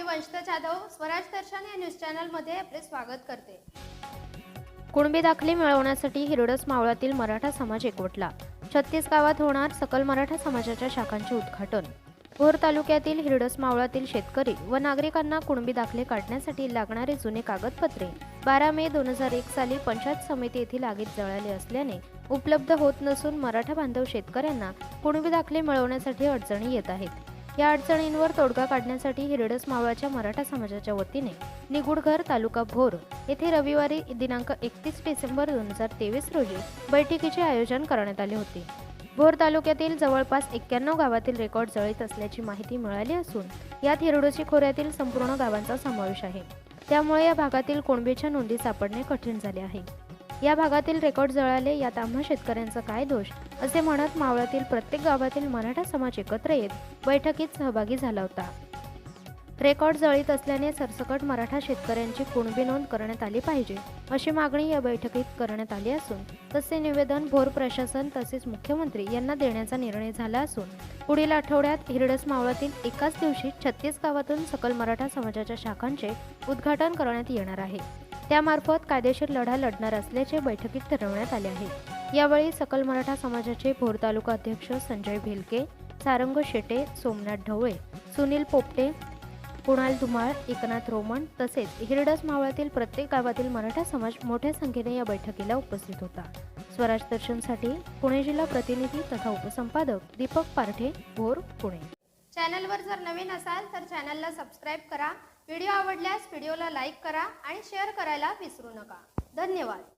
मी वंशता जाधव स्वराज दर्शन या न्यूज चॅनलमध्ये आपले स्वागत करते. कुणबी दाखले मिळवण्यासाठी हिरडस मावळातील मराठा समाज एकवटला. छत्तीस गावात होणार सकल मराठा समाजाच्या शाखांचे उद्घाटन. भोर तालुक्यातील हिरडस मावळातील शेतकरी व नागरिकांना कुणबी दाखले काढण्यासाठी लागणारे जुने कागदपत्रे बारा मे दोन हजार एक साली पंचायत समिती येथील आगीत जळाले असल्याने उपलब्ध होत नसून मराठा बांधव शेतकऱ्यांना कुणबी दाखले मिळवण्यासाठी अडचणी येत आहेत. या अडचणींवर तोडगा काढण्यासाठी हिरडस मावळाच्या मराठा समाजाच्या वतीने निगुडघर तालुका भोर येथे रविवारी दिनांक एकतीस डिसेंबर दोन हजार तेवीस रोजी बैठकीचे आयोजन करण्यात आले होते. भोर तालुक्यातील जवळपास एक्क्याण्णव गावातील रेकॉर्ड जळीत असल्याची माहिती मिळाली असून यात हिरडोशी खोऱ्यातील संपूर्ण गावांचा समावेश आहे. त्यामुळे या भागातील कोणबीच्या नोंदी सापडणे कठीण झाले आहे. या भागातील रेकॉर्ड जळाले यात आम्हा शेतकऱ्यांचा काय दोष? असे म्हणत मावळातील प्रत्येक गावातील मराठा समाज एकत्र येत बैठकीत सहभागी झाला होता. रेकॉर्ड जळीत असल्याने सरसकट मराठा शेतकऱ्यांची कुणबी नोंद करण्यात आली पाहिजे अशी मागणी या बैठकीत करण्यात आली असून तसे निवेदन भोर प्रशासन तसेच मुख्यमंत्री यांना देण्याचा निर्णय झाला असून पुढील आठवड्यात हिरडस मावळातील एकाच दिवशी छत्तीस गावातून सकल मराठा समाजाच्या शाखांचे उद्घाटन करण्यात येणार आहे. त्यामार्फत कायदेशीर लढा लढणार असल्याचे बैठकीत ठरवण्यात आले आहे. यावेळी सकल मराठा समाजाचे भोर तालुका अध्यक्ष संजय भेलके सारंग शेटे सोमनाथ ढवळे सुनील पोपटे कुणाल धुमाळ एकनाथ रोमन तसेच हिरडस मावळातील प्रत्येक गावातील मराठा समाज मोठ्या संख्येने या बैठकीला उपस्थित होता. स्वराज दर्शनसाठी पुणे जिल्हा प्रतिनिधी तथा उपसंपादक दीपक पारठे भोर पुणे. चॅनलवर जर नवीन असाल तर चॅनलला सबस्क्राईब करा व्हिडिओ आवडल्यास व्हिडिओला लाईक करा आणि शेअर करायला विसरू नका. धन्यवाद.